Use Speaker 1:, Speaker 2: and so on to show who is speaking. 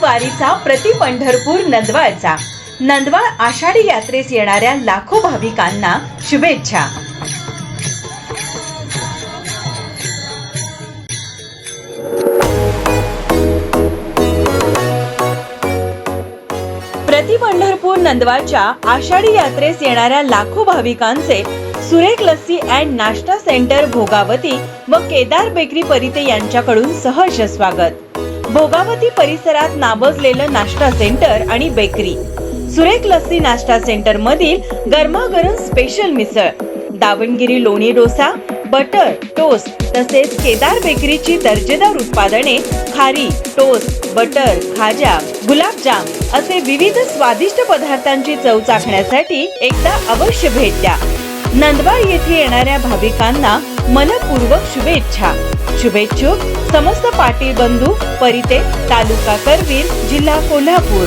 Speaker 1: वारीचा प्रति पंढरपूर नंदवाळचा. नंदवाळ आषाढी यात्रेस येणाऱ्या लाखो भाविकांना शुभेच्छा. प्रति पंढरपूर नंदवाळच्या आषाढी यात्रेस येणाऱ्या लाखो भाविकांचे सुरेख लस्सी अँड नाश्ता सेंटर भोगावती व केदार बेकरी परिते यांच्याकडून सहर्ष स्वागत. भोगावती परिसरात नाबजलेलं नाश्ता सेंटर आणि बेकरी. सुरेख लस्सी नाश्ता सेंटर मधील गरमागरम स्पेशल मिसळ दावणगिरी लोणी डोसा बटर टोस्ट तसेच केदार बेकरीची दर्जेदार उत्पादने खारी टोस्ट बटर खाजा गुलाबजाम असे विविध स्वादिष्ट पदार्थांची चव चाखण्यासाठी एकदा अवश्य भेट द्या. नंदवाळ येथे येणाऱ्या भाविकांना मनपूर्वक शुभेच्छा. शुभेच्छुक समस्त पाटील बंधू परिते तालुका करवीर जिल्हा कोल्हापूर.